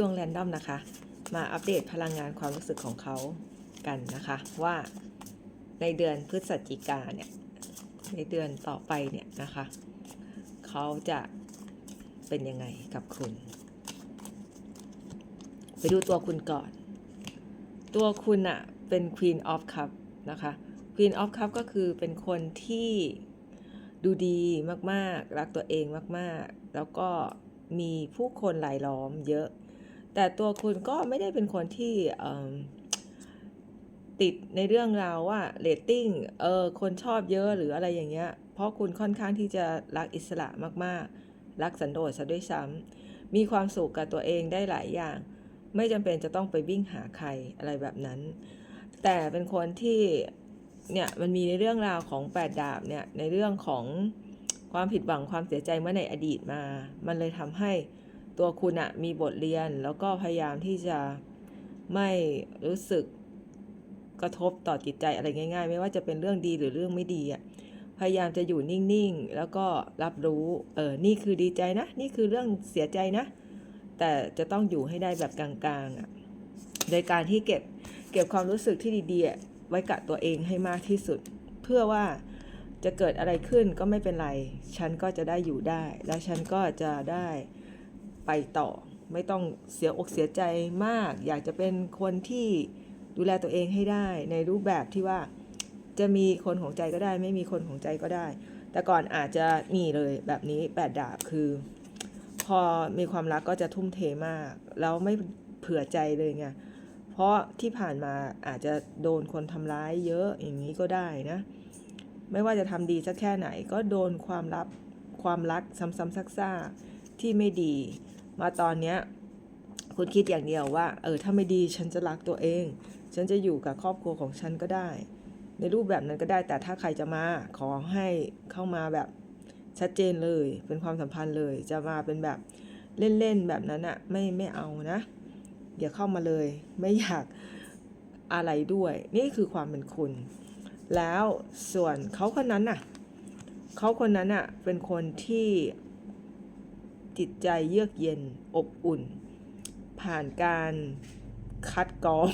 ดวงแรนดอมนะคะ มาอัปเดตพลังงานความรู้สึกของเขากันนะคะ ว่าในเดือนพฤศจิกาเนี่ย ในเดือนต่อไปเนี่ยนะคะ เขาจะเป็นยังไงกับคุณ ไปดูตัวคุณก่อน ตัวคุณอะเป็น Queen of Cup นะคะ Queen of Cup ก็คือเป็นคนที่ดูดีมาก ๆ รักตัวเองมาก ๆ แล้วก็มีผู้คนหลายล้อมเยอะ แต่ตัวคุณก็ไม่ได้เป็นคนที่ติดในเรื่องราวว่าเรตติ้งเออคนชอบเยอะหรืออะไรอย่างเงี้ย เพราะคุณค่อนข้างที่จะรักอิสระมากๆ รักสันโดษซะด้วยซ้ำมีความสุขกับตัวเองได้หลายอย่าง ไม่จำเป็นจะต้องไปวิ่งหาใครอะไรแบบนั้น แต่เป็นคนที่เนี่ยมันมีในเรื่องราวของแปดดาบเนี่ยในเรื่องของความผิดหวังความเสียใจเมื่อในอดีตมา มันเลยทำให้ ตัวคุณอะมีบทเรียนแล้วก็พยายามที่จะไม่รู้สึกกระทบต่อจิตใจอะไรง่าย ๆ ไม่ว่าจะเป็นเรื่องดีหรือเรื่องไม่ดีอะพยายามจะอยู่นิ่งๆ แล้วก็รับรู้เออนี่คือดีใจนะ นี่คือเรื่องเสียใจนะ แต่จะต้องอยู่ให้ได้แบบกลางๆอะโดยการที่เก็บเก็บความรู้สึกที่ดีๆไว้กับตัวเองให้มากที่สุด เพื่อว่าจะเกิดอะไรขึ้นก็ไม่เป็นไร ฉันก็จะได้อยู่ได้ และฉันก็จะได้ ไปต่อ ไม่ต้องเสียอกเสียใจมาก อยากจะเป็นคนที่ดูแลตัวเองให้ได้ ในรูปแบบที่ว่าจะมีคนของใจก็ได้ ไม่มีคนของใจก็ได้ แต่ก่อนอาจจะนี่เลยแบบนี้แปดดาบคือ พอมีความรักก็จะทุ่มเทมาก แล้วไม่เผื่อใจเลยไงเพราะที่ผ่านมาอาจจะโดนคนทำร้ายเยอะอย่างนี้ก็ได้นะ ไม่ว่าจะทำดีสักแค่ไหน ก็โดนความลับความรักซ้ำๆซักๆที่ไม่ดี มาตอนเนี้ยคุณคิดอย่างเดียวว่า เออถ้าไม่ดีฉันจะรักตัวเอง ฉันจะอยู่กับครอบครัวของฉันก็ได้ ในรูปแบบนั้นก็ได้แต่ถ้าใครจะมาขอให้เข้ามาแบบชัดเจนเลย เป็นความสัมพันธ์เลย จะมาเป็นแบบเล่นๆแบบนั้นอะไม่ไม่เอานะอย่าเข้ามาเลย ไม่อยากอะไรด้วย นี่คือความเป็นคุณ แล้วส่วนเขาคนนั้นน่ะเขาคนนั้นน่ะเป็นคนที่ จิตใจเยือกเย็นอบอุ่น ผ่านการคัดกรอง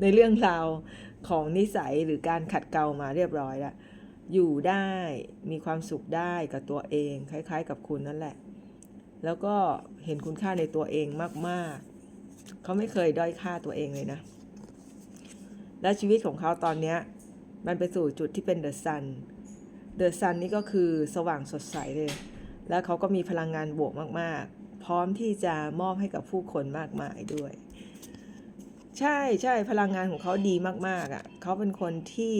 ในเรื่องราวของนิสัยหรือการขัดเกลามาเรียบร้อยแล้วอยู่ได้มีความสุขได้กับตัวเอง คล้าย ๆ กับคุณนั่นแหละ แล้วก็เห็นคุณค่าในตัวเองมาก ๆ เขาไม่เคยด้อยค่าตัวเองเลยนะ และชีวิตของเขาตอนนี้มันไปสู่จุดที่เป็นเดอะซันเดอะซันนี่ก็คือสว่างสดใสเลย แล้วเขาก็มีพลังงานบวกมาก ๆ พร้อมที่จะมอบให้กับผู้คนมากมายด้วย ใช่ใช่พลังงานของเขาดีมาก ๆอะเขาเป็นคนที่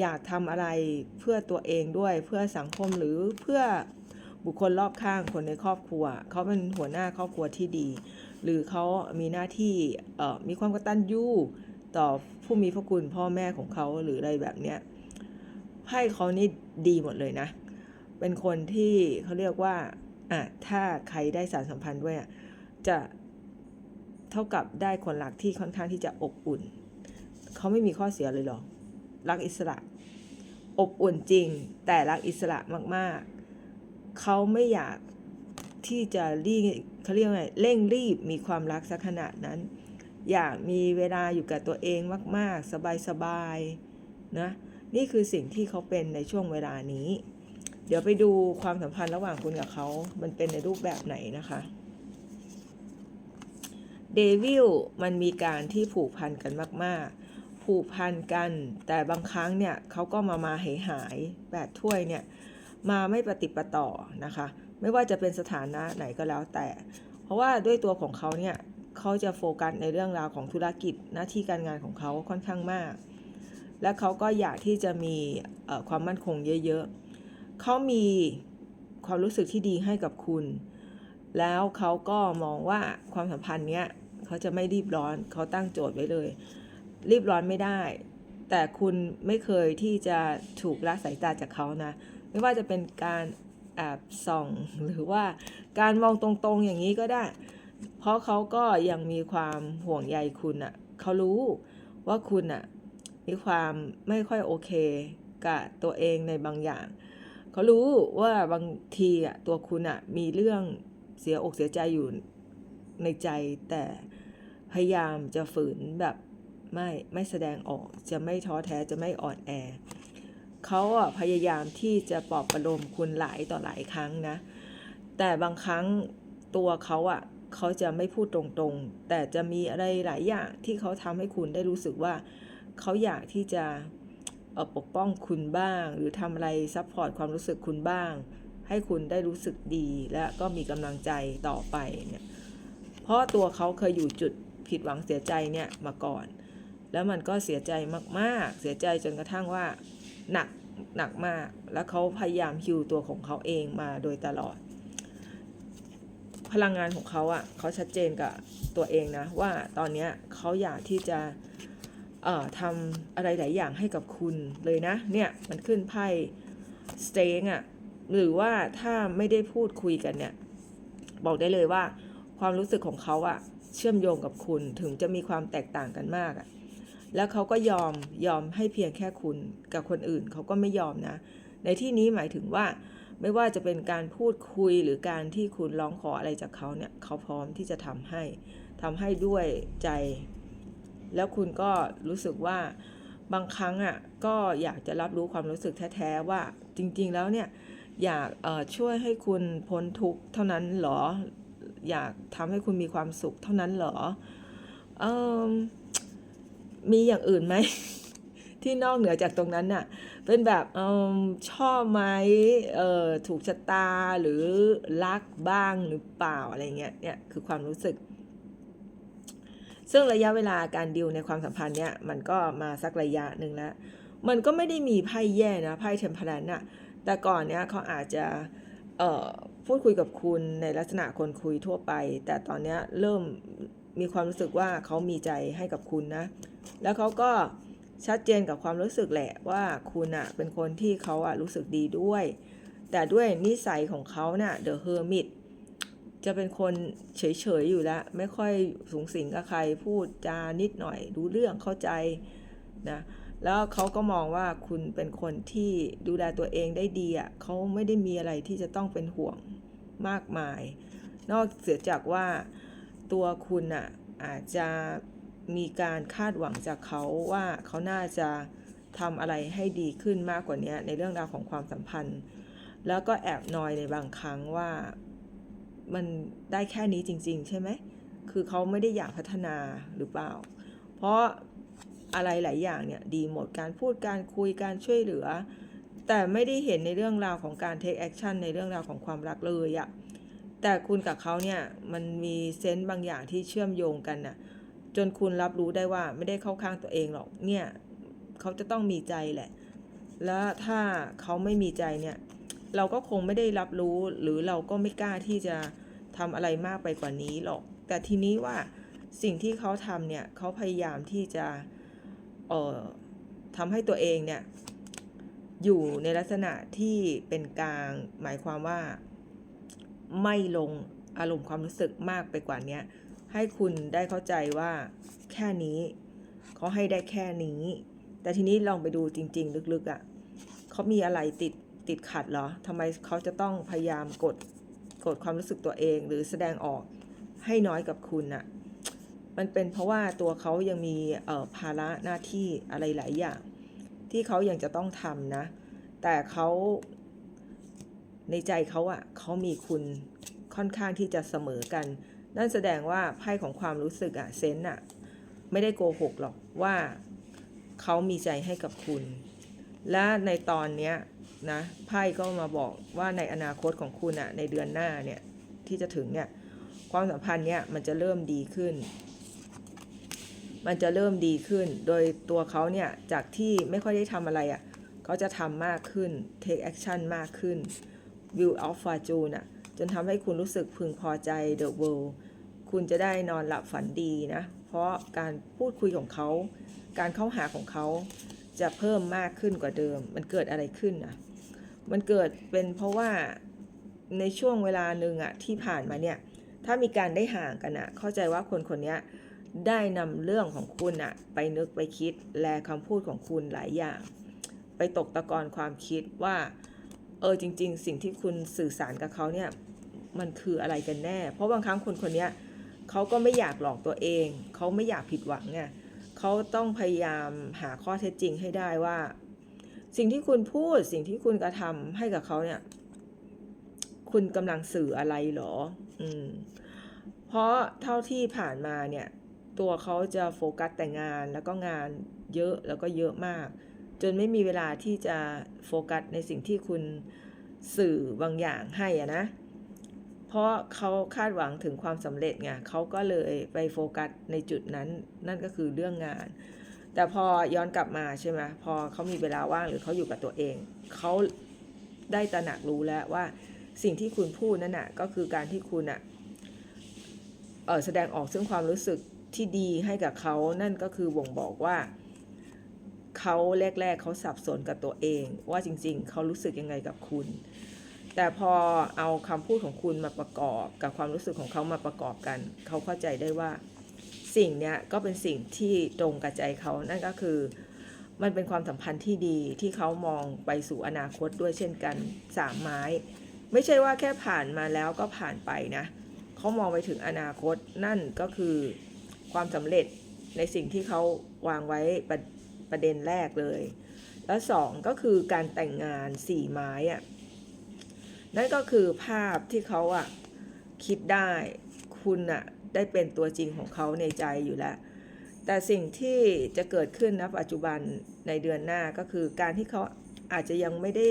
อยากทำอะไรเพื่อตัวเองด้วย เพื่อสังคมหรือเพื่อบุคคลรอบข้างคนในครอบครัว เขาเป็นหัวหน้าครอบครัวที่ดี หรือเขามีหน้าที่เอ่อมีความกตัญญูต่อผู้มีพระคุณพ่อแม่ของเขาหรืออะไรแบบเนี้ยไพ่เขานี่ดีหมดเลยนะ เป็นคนที่เขาเรียกว่าอะถ้าใครได้สารสัมพันธ์ด้วยอะจะเท่ากับได้คนรักที่ค่อนข้างที่จะอบอุ่น เขาไม่มีข้อเสียเลยหรอ รักอิสระ อบอุ่นจริง แต่รักอิสระมากๆ เขาไม่อยากที่จะรีเขาเรียกว่าไงเร่งรีบมีความรักสักขนาดนั้น อยากมีเวลาอยู่กับตัวเองมาก ๆ สบายๆนะ นี่คือสิ่งที่เขาเป็นในช่วงเวลานี้ เดี๋ยวไปดูความสัมพันธ์ระหว่างคุณกับเขา มันเป็นในรูปแบบไหนนะคะเดวิลมันมีการที่ผูกพันกันมาก ๆ ผูกพันกัน แต่บางครั้งเนี่ยเขาก็มามาหายหายแบบถ้วยเนี่ย มาไม่ปฏิปต่อนะคะ ไม่ว่าจะเป็นสถานะไหนก็แล้วแต่ เพราะว่าด้วยตัวของเขาเนี่ยเขาจะโฟกัสในเรื่องราวของธุรกิจหน้าที่การงานของเขาค่อนข้างมาก และเขาก็อยากที่จะมีความมั่นคงเยอะ ๆ เขามีความรู้สึกที่ดีให้กับคุณ แล้วเขาก็มองว่าความสัมพันธ์เนี้ยเขาจะไม่รีบร้อนเขาตั้งโจทย์ไว้เลย รีบร้อนไม่ได้ แต่คุณไม่เคยที่จะถูกละสายตาจากเขานะ ไม่ว่าจะเป็นการแอบส่องหรือว่าการมองตรงๆอย่างนี้ก็ได้ เพราะเขาก็ยังมีความห่วงใยคุณอะ่ะเขารู้ว่าคุณอะ่ะมีความไม่ค่อยโอเคกับตัวเองในบางอย่าง เขารู้ว่าบางทีอะตัวคุณอะมีเรื่องเสียอกเสียใจอยู่ในใจ แต่พยายามจะฝืนแบบไม่ไม่แสดงออกจะไม่ท้อแท้จะไม่อ่อนแอเขาอะพยายามที่จะปลอบประโลมคุณหลายต่อหลายครั้งนะ แต่บางครั้งตัวเขาอะเขาจะไม่พูดตรงๆ แต่จะมีอะไรหลายอย่างที่เขาทำให้คุณได้รู้สึกว่า เขาอยากที่จะ ปกป้องคุณบ้าง หรือทำอะไรซัพพอร์ตความรู้สึกคุณบ้าง ให้คุณได้รู้สึกดีและก็มีกำลังใจต่อไปเนี่ยเพราะตัวเขาเคยอยู่จุดผิดหวังเสียใจเนี่ยมาก่อน แล้วมันก็เสียใจมากๆ เสียใจจนกระทั่งว่าหนักหนักมาก แล้วเขาพยายามฮิวตัวของเขาเองมาโดยตลอด พลังงานของเขาอะ่ะเขาชัดเจนกับตัวเองนะว่าตอนนี้เขาอยากที่จะ ทำอะไรหลายอย่างให้กับคุณเลยนะ เนี่ยมันขึ้นไพ่สเตงอะ่ะหรือว่าถ้าไม่ได้พูดคุยกันเนี่ย บอกได้เลยว่าความรู้สึกของเขาอะเชื่อมโยงกับคุณถึงจะมีความแตกต่างกันมากอะแล้วเขาก็ยอมยอมให้เพียงแค่คุณกับคนอื่นเขาก็ไม่ยอมนะ ในที่นี้หมายถึงว่าไม่ว่าจะเป็นการพูดคุยหรือการที่คุณร้องขออะไรจากเขาเนี่ยเขาพร้อมที่จะทำให้ทำให้ด้วยใจ แล้วคุณก็รู้สึกว่าบางครั้งอะก็อยากจะรับรู้ความรู้สึกแท้ๆว่าจริงๆแล้วเนี่ยอยากช่วยให้คุณพ้นทุกข์เท่านั้นเหรอ อยากทำให้คุณมีความสุขเท่านั้นเหรอเอมมีอย่างอื่นไหม ที่นอกเหนือจากตรงนั้นน่ะเป็นแบบเอชอบไหมเออถูกชะตาหรือรักบ้างหรือเปล่าอะไรเงี้ยเนี่ยคือความรู้สึก ซึ่งระยะเวลาการดิวในความสัมพันธ์เนี่ยมันก็มาสักระยะหนึ่งแล้ว มันก็ไม่ได้มีไพ่แย่นะไพ่เทมเพลนน่ะแต่ก่อนเนี้ยเขาอาจจะเอ่อพูดคุยกับคุณในลักษณะคนคุยทั่วไป แต่ตอนเนี้ยเริ่มมีความรู้สึกว่าเขามีใจให้กับคุณนะ แล้วเขาก็ชัดเจนกับความรู้สึกแหละว่าคุณอะเป็นคนที่เขาอะรู้สึกดีด้วย แต่ด้วยนิสัยของเขาเนะ่ะ The Hermit จะเป็นคนเฉยๆอยู่แล้ว ไม่ค่อยสูงสิงกับใครพูดจานิดหน่อยรู้เรื่องเข้าใจนะแล้วเขาก็มองว่าคุณเป็นคนที่ดูแลตัวเองได้ดีอะเขาไม่ได้มีอะไรที่จะต้องเป็นห่วงมากมาย นอกเสียจากว่าตัวคุณอะอาจจะมีการคาดหวังจากเขาว่าเขาน่าจะทำอะไรให้ดีขึ้นมากกว่านี้ในเรื่องราวของความสัมพันธ์ แล้วก็แอบนอยในบางครั้งว่า มันได้แค่นี้จริง ๆ ใช่ไหม คือเขาไม่ได้อยากพัฒนาหรือเปล่า เพราะอะไรหลายอย่างเนี่ยดีหมดการพูดการคุยการช่วยเหลือ แต่ไม่ได้เห็นในเรื่องราวของการ take action ในเรื่องราวของความรักเลยอะแต่คุณกับเขาเนี่ยมันมีเซนต์บางอย่างที่เชื่อมโยงกันน่ะจนคุณรับรู้ได้ว่าไม่ได้เข้าข้างตัวเองหรอกเนี่ยเขาจะต้องมีใจแหละ แล้วถ้าเขาไม่มีใจเนี่ย เราก็คงไม่ได้รับรู้หรือเราก็ไม่กล้าที่จะ ทำอะไรมากไปกว่านี้หรอก แต่ทีนี้ว่าสิ่งที่เขาทำเนี่ยเขาพยายามที่จะเอ่อทำให้ตัวเองเนี่ยอยู่ในลักษณะที่เป็นกลางหมายความว่าไม่ลงอารมณ์ความรู้สึกมากไปกว่านี้ให้คุณได้เข้าใจว่าแค่นี้เขาให้ได้แค่นี้ แต่ทีนี้ลองไปดูจริง ๆ ลึกๆอะ่ะเขามีอะไรติดติดขัดเหรอทำไมเขาจะต้องพยายามกด กดความรู้สึกตัวเองหรือแสดงออกให้น้อยกับคุณอะ่ะมันเป็นเพราะว่าตัวเขายังมีภาระหน้าที่อะไรหลายอย่าง ที่เขายังจะต้องทำนะ แต่เขาในใจเขาอะ่ะเขามีคุณค่อนข้างที่จะเสมอกัน นั่นแสดงว่าไพ่ของความรู้สึกอะเซนอะไม่ได้โกหกหรอกว่าเขามีใจให้กับคุณ และในตอนเนี้ย นะไพ่ก็มาบอกว่าในอนาคตของคุณอะในเดือนหน้าเนี่ยที่จะถึงเนี่ยความสัมพันธ์เนี่ยมันจะเริ่มดีขึ้น มันจะเริ่มดีขึ้น โดยตัวเขาเนี่ยจากที่ไม่ค่อยได้ทำอะไรอะ่ะเขาจะทำมากขึ้น take action มากขึ้น view of fortune น่ะจนทำให้คุณรู้สึกพึงพอใจ the world คุณจะได้นอนหลับฝันดีนะ เพราะการพูดคุยของเขา การเข้าหาของเขาจะเพิ่มมากขึ้นกว่าเดิม มันเกิดอะไรขึ้นนะ มันเกิดเป็นเพราะว่าในช่วงเวลาหนึ่งอะที่ผ่านมาเนี่ย ถ้ามีการได้ห่างกันอะเข้าใจว่าคนคนนี้ได้นำเรื่องของคุณอะไปนึกไปคิดแลคำพูดของคุณหลายอย่าง ไปตกตะกอนความคิดว่า เออจริง ๆ สิ่งที่คุณสื่อสารกับเขาเนี่ยมันคืออะไรกันแน่ เพราะบางครั้งคนคนนี้เขาก็ไม่อยากหลอกตัวเอง เขาไม่อยากผิดหวังไงเขาต้องพยายามหาข้อเท็จจริงให้ได้ว่า สิ่งที่คุณพูดสิ่งที่คุณกระทำให้กับเขาเนี่ย คุณกำลังสื่ออะไรหรอ อืม เพราะเท่าที่ผ่านมาเนี่ย ตัวเขาจะโฟกัสแต่งานแล้วก็งานเยอะแล้วก็เยอะมาก จนไม่มีเวลาที่จะโฟกัสในสิ่งที่คุณสื่อบางอย่างให้อะนะ เพราะเขาคาดหวังถึงความสำเร็จไงเขาก็เลยไปโฟกัสในจุดนั้น นั่นก็คือเรื่องงาน แต่พอย้อนกลับมาใช่ไหมพอเขามีเวลาว่างหรือเขาอยู่กับตัวเอง เขาได้ตระหนักรู้แล้วว่าสิ่งที่คุณพูดนั่นน่ะก็คือการที่คุณอะเออแสดงออกซึ่งความรู้สึกที่ดีให้กับเขานั่นก็คือบ่งบอกว่าเขาแรก ๆเขาสับสนกับตัวเอง ว่าจริง ๆ เขารู้สึกยังไงกับคุณ แต่พอเอาคำพูดของคุณมาประกอบ กับความรู้สึกของเขามาประกอบกัน เขาเข้าใจได้ว่า สิ่งเนี้ยก็เป็นสิ่งที่ตรงกับใจเขานั่นก็คือ มันเป็นความสัมพันธ์ที่ดีที่เขามองไปสู่อนาคตด้วยเช่นกันสามไม้ ไม่ใช่ว่าแค่ผ่านมาแล้วก็ผ่านไปนะเขามองไปถึงอนาคตนั่นก็คือความสำเร็จในสิ่งที่เขาวางไว้ประประเด็นแรกเลย แล้วสองก็คือการแต่งงานสี่ไม้อะนั่นก็คือภาพที่เขาอะคิดได้คุณอะ ได้เป็นตัวจริงของเขาในใจอยู่แล้ว แต่สิ่งที่จะเกิดขึ้นณปัจจุบันในเดือนหน้าก็คือการที่เขาอาจจะยังไม่ได้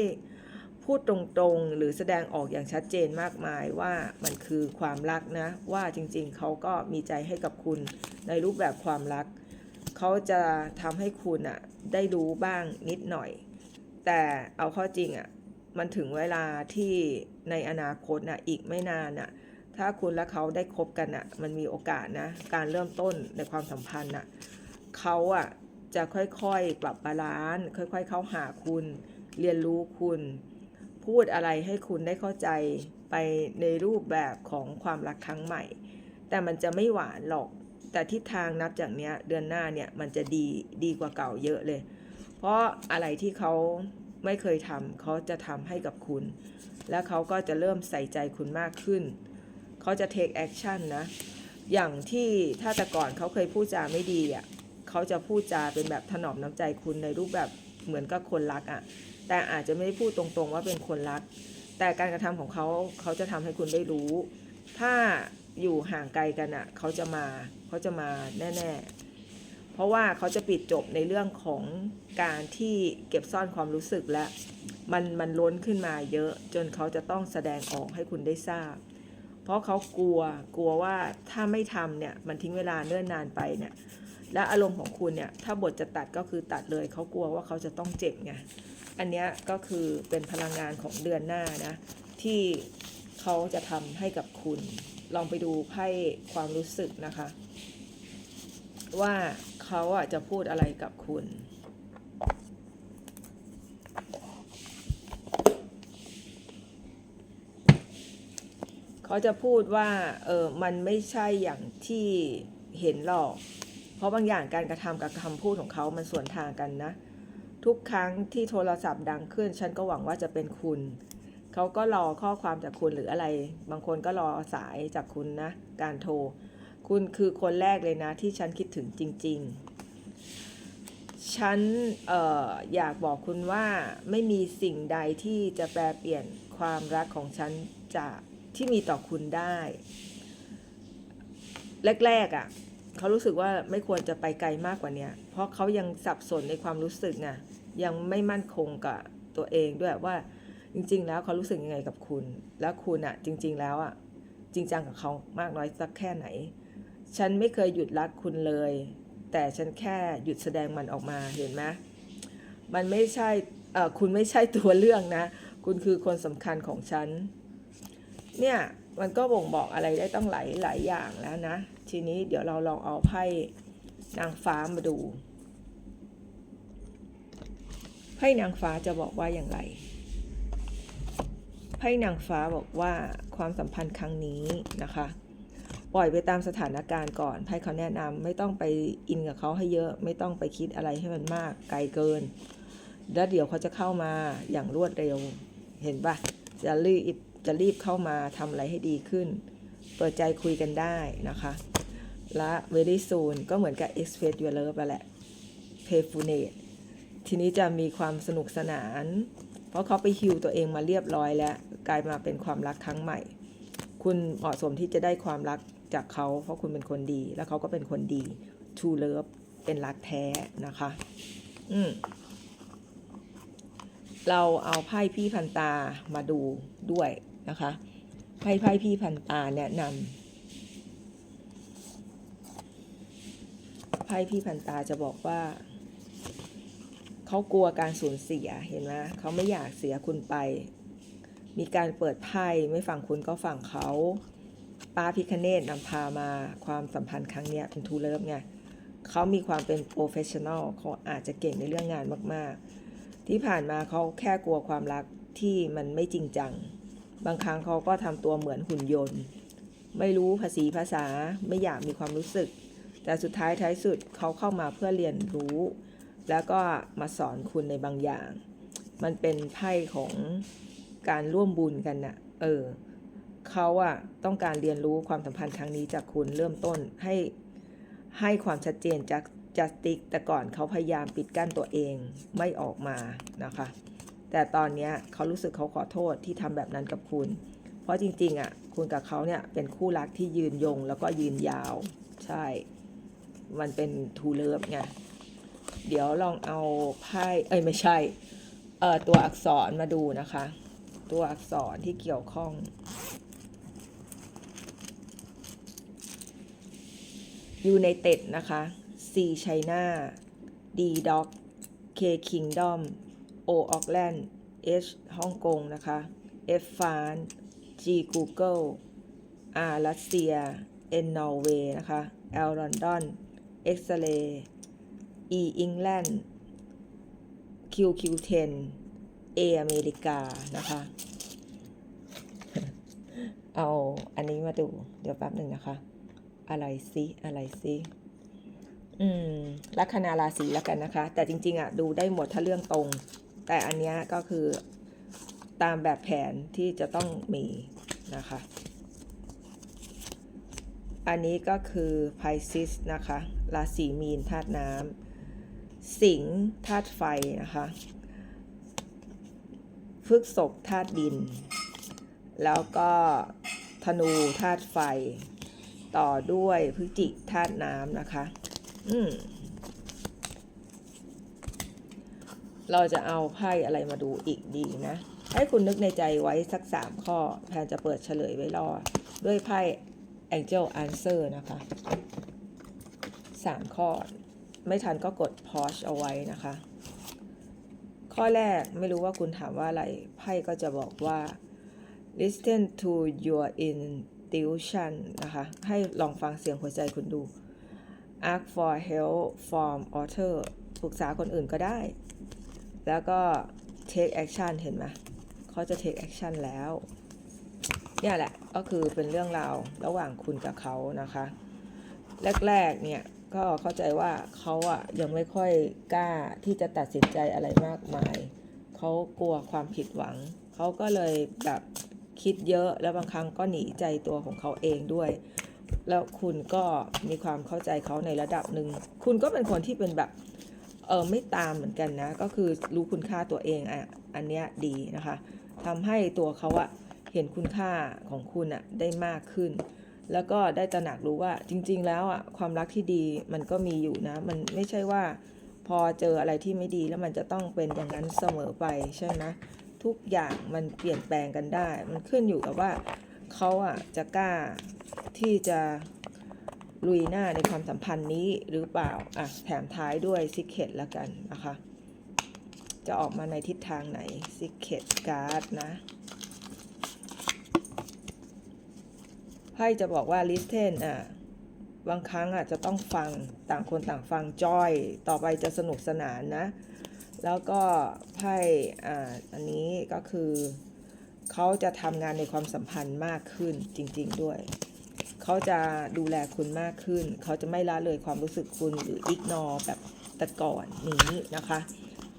พูดตรงๆ หรือแสดงออกอย่างชัดเจนมากมายว่ามันคือความรักนะ ว่าจริงๆ เขาก็มีใจให้กับคุณในรูปแบบความรัก เขาจะทำให้คุณอะได้รู้บ้างนิดหน่อย แต่เอาข้อจริงอะมันถึงเวลาที่ในอนาคตนะอีกไม่นานอะ ถ้าคุณและเขาได้คบกันอะมันมีโอกาสนะ การเริ่มต้นในความสัมพันธ์อะเขาอะจะค่อยๆปรับบาลานซ์ค่อย ๆ เข้าหาคุณ เรียนรู้คุณ พูดอะไรให้คุณได้เข้าใจไปในรูปแบบของความรักครั้งใหม่ แต่มันจะไม่หวานหรอก แต่ทิศทางนับจากเนี้ยเดือนหน้าเนี่ยมันจะดีดีกว่าเก่าเยอะเลย เพราะอะไรที่เขาไม่เคยทำเขาจะทำให้กับคุณ แล้วเขาก็จะเริ่มใส่ใจคุณมากขึ้น เขาจะ take action นะ อย่างที่ถ้าแต่ก่อนเขาเคยพูดจาไม่ดีอะเขาจะพูดจาเป็นแบบถนอมน้ำใจคุณในรูปแบบเหมือนกับคนรักอะ แต่อาจจะไม่ได้พูดตรงๆว่าเป็นคนรัก แต่การกระทำของเขาเขาจะทำให้คุณได้รู้ ถ้าอยู่ห่างไกลกันอะเขาจะมาเขาจะมาแน่ๆ เพราะว่าเขาจะปิดจบในเรื่องของการที่เก็บซ่อนความรู้สึกและมันมันล้นขึ้นมาเยอะจนเขาจะต้องแสดงออกให้คุณได้ทราบ เพราะเขากลัวกลัวว่าถ้าไม่ทำเนี่ยมันทิ้งเวลาเนิ่นนานไปเนี่ยและอารมณ์ของคุณเนี่ยถ้าบทจะตัดก็คือตัดเลยเขากลัวว่าเขาจะต้องเจ็บไงอันนี้ก็คือเป็นพลังงานของเดือนหน้านะที่เขาจะทำให้กับคุณ ลองไปดูไพ่ความรู้สึกนะคะ ว่าเขาอะจะพูดอะไรกับคุณ เขาจะพูดว่าเออมันไม่ใช่อย่างที่เห็นหรอก เพราะบางอย่างการกระทำกับคำพูดของเขามันสวนทางกันนะ ทุกครั้งที่โทรศัพท์ดังขึ้น ฉันก็หวังว่าจะเป็นคุณ เขาก็รอข้อความจากคุณหรืออะไร บางคนก็รอสายจากคุณนะ การโทร คุณคือคนแรกเลยนะ ที่ฉันคิดถึงจริง ๆ ฉันเอออยากบอกคุณว่าไม่มีสิ่งใดที่จะแปลเปลี่ยนความรักของฉันจาก ที่มีต่อคุณได้ แรกๆอะ่ะเขารู้สึกว่าไม่ควรจะไปไกลมากกว่าเนี้ยเพราะเขายังสับสนในความรู้สึกไงยังไม่มั่นคงกับตัวเองด้วยว่าจริง ๆ แล้วเขารู้สึกยังไงกับคุณ แล้วคุณอะ่ะจริง ๆ แล้วอะ่ะจริงจังกับเขามากน้อยสักแค่ไหน ฉันไม่เคยหยุดรักคุณเลย แต่ฉันแค่หยุดแสดงมันออกมาเห็นไหมมันไม่ใช่คุณไม่ใช่ตัวเรื่องนะ คุณคือคนสำคัญของฉัน เนี่ยมันก็บ่งบอกอะไรได้ต้องหลายหลายอย่างแล้วนะ ทีนี้เดี๋ยวเราลองเอาไพ่นางฟ้ามาดูไพ่นางฟ้าจะบอกว่าอย่างไรไพ่นางฟ้าบอกว่าความสัมพันธ์ครั้งนี้นะคะ ปล่อยไปตามสถานการณ์ก่อนไพ่เขาแนะนำไม่ต้องไปอินกับเขาให้เยอะ ไม่ต้องไปคิดอะไรให้มันมากไกลเกิน แล้วเดี๋ยวเขาจะเข้ามาอย่างรวดเร็วเห็นปะจะรีบ จะรีบเข้ามาทำอะไรให้ดีขึ้น เปิดใจคุยกันได้นะคะ และ very soon ก็เหมือนกับ express your love แล้วแหละ p a y f u l n e s ทีนี้จะมีความสนุกสนาน เพราะเขาไปฮิวตัวเองมาเรียบร้อยแล้ว กลายมาเป็นความรักครั้งใหม่ คุณเหมาะสมที่จะได้ความรักจากเขา เพราะคุณเป็นคนดี แล้วเขาก็เป็นคนดี true love เป็นรักแท้นะคะ อืมเราเอาไพ่พี่พันตามาดูด้วย นะคะไพ่ไพ่พี่พันตาแนะนำไพ่พี่พันตาจะบอกว่า เขากลัวการสูญเสียเห็นไหมเขาไม่อยากเสียคุณไป มีการเปิดไพ่ไม่ฝั่งคุณก็ฝั่งเขาป้าพิคเนตนำพามาความสัมพันธ์ครั้งนี้เป็นทูเลิฟไงเขามีความเป็นโปรเฟชชั่นอลเขาอาจจะเก่งในเรื่องงานมาก ๆ ที่ผ่านมาเขาแค่กลัวความรักที่มันไม่จริงจัง บางครั้งเขาก็ทำตัวเหมือนหุ่นยนต์ ไม่รู้ภาษีภาษาไม่อยากมีความรู้สึก แต่สุดท้ายท้ายสุดเขาเข้ามาเพื่อเรียนรู้ แล้วก็มาสอนคุณในบางอย่าง มันเป็นไพ่ของการร่วมบุญกันน่ะเออเขาอะต้องการเรียนรู้ความสัมพันธ์ครั้งนี้จากคุณเริ่มต้นให้ให้ความชัดเจนจากจัสติกแต่ก่อนเขาพยายามปิดกั้นตัวเองไม่ออกมานะคะ แต่ตอนนี้เขารู้สึกเขาขอโทษที่ทำแบบนั้นกับคุณ เพราะจริงๆอะคุณกับเขาเนี่ยเป็นคู่รักที่ยืนยงแล้วก็ยืนยาว ใช่ มันเป็นทูเลิฟไง เดี๋ยวลองเอาไพ่เอ้ยไม่ใช่ เอ่อตัวอักษรมาดูนะคะ ตัวอักษรที่เกี่ยวข้อง United นะคะ C China D Dog K Kingdom O Auckland H ฮ่องกงนะคะ F France G Google R รัสเซีย N นอร์เวย์นะคะ L ลอนดอน X Ray E อังกฤษ Q Q10 A อเมริกานะคะ เอาอันนี้มาดู เดี๋ยวแป๊บหนึ่งนะคะ อะไรซิอะไรซิอืมลัคนาราศีแล้วกันนะคะ แต่จริง ๆ อะ ดูได้หมดถ้าเรื่องตรง แต่อันนี้ก็คือตามแบบแผนที่จะต้องมีนะคะ อันนี้ก็คือไพซิสนะคะ ราศีมีนธาตุน้ำ สิงห์ธาตุไฟนะคะพฤกษบธาตุดิน แล้วก็ธนูธาตุไฟ ต่อด้วยพฤจิกธาตุน้ำนะคะ อืม เราจะเอาไพ่อะไรมาดูอีกดีนะ ให้คุณนึกในใจไว้สักสามข้อ แพนจะเปิดเฉลยไว้รอด้วยไพ่ Angel Answer นะคะสามข้อ ไม่ทันก็กด pause เอาไว้นะคะ ข้อแรกไม่รู้ว่าคุณถามว่าอะไร ไพ่ก็จะบอกว่า listen to your intuition นะคะ ให้ลองฟังเสียงหัวใจคุณดู ask for help from author ปรึกษาคนอื่นก็ได้ แล้วก็ take action เห็นไหมเขาจะ take action แล้วเนี่ยแหละก็คือเป็นเรื่องราวระหว่างคุณกับเขานะคะ แรกๆเนี่ยก็เข้าใจว่าเขาอะยังไม่ค่อยกล้าที่จะตัดสินใจอะไรมากมายเขากลัวความผิดหวังเขาก็เลยแบบคิดเยอะแล้วบางครั้งก็หนีใจตัวของเขาเองด้วย แล้วคุณก็มีความเข้าใจเขาในระดับหนึ่งคุณก็เป็นคนที่เป็นแบบ เออไม่ตามเหมือนกันนะ ก็คือรู้คุณค่าตัวเองอะอันเนี้ยดีนะคะทำให้ตัวเขาอะเห็นคุณค่าของคุณอะได้มากขึ้น แล้วก็ได้ตระหนักรู้ว่าจริง ๆ แล้วอะความรักที่ดีมันก็มีอยู่นะ มันไม่ใช่ว่าพอเจออะไรที่ไม่ดีแล้วมันจะต้องเป็นอย่างนั้นเสมอไปใช่ไหมทุกอย่างมันเปลี่ยนแปลงกันได้ มันขึ้นอยู่กับว่าเขาอะจะกล้าที่จะ ลุยหน้าในความสัมพันธ์นี้หรือเปล่า อะ แถมท้ายด้วยซิกเ e ตแล้วกันนะคะ จะออกมาในทิศทางไหนซิกเ e ตการ์ดนะไพ่จะบอกว่า listen อะบางครั้งอะจะต้องฟังต่างคนต่างฟังจอย ต่อไปจะสนุกสนานนะ แล้วก็ไพ่อ่าอันนี้ก็คือ เขาจะทำงานในความสัมพันธ์มากขึ้นจริง ๆ ด้วย เขาจะดูแลคุณมากขึ้น เขาจะไม่ละเลยความรู้สึกคุณหรืออิกนอแบบแต่ก่อนนี้นะคะ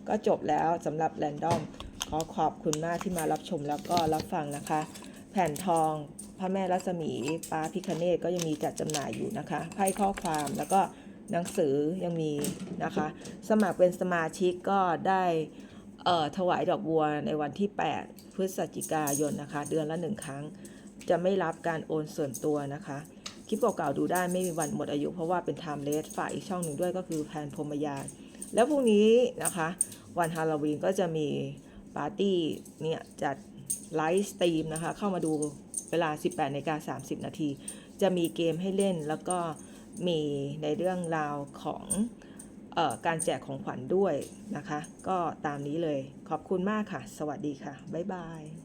ก็จบแล้วสำหรับแรนดอมขอขอบคุณมากที่มารับชมแล้วก็รับฟังนะคะ แผ่นทองพระแม่รัศมีป้าพิคเนตก็ยังมีจัดจำหน่ายอยู่นะคะไพ่ข้อความแล้วก็หนังสือยังมีนะคะ สมัครเป็นสมาชิกก็ได้ถวายดอกบัวในวันที่ 8 พฤศจิกายนนะคะ เดือนละหนึ่งครั้ง จะไม่รับการโอนส่วนตัวนะคะ คลิปเก่าๆดูได้ไม่มีวันหมดอายุ เพราะว่าเป็น time less ฝากอีกช่องหนึ่งด้วยก็คือแพนพรมยาน แล้วพรุ่งนี้นะคะ วันฮาโลวีนก็จะมีปาร์ตี้เนี่ยจัดไลฟ์สตรีมนะคะ เข้ามาดูเวลา 18นกา30 นาที จะมีเกมให้เล่นแล้วก็มีในเรื่องราวของออการแจกของขวัญด้วยนะคะ ก็ตามนี้เลยขอบคุณมากค่ะ สวัสดีค่ะ บ๊ายบาย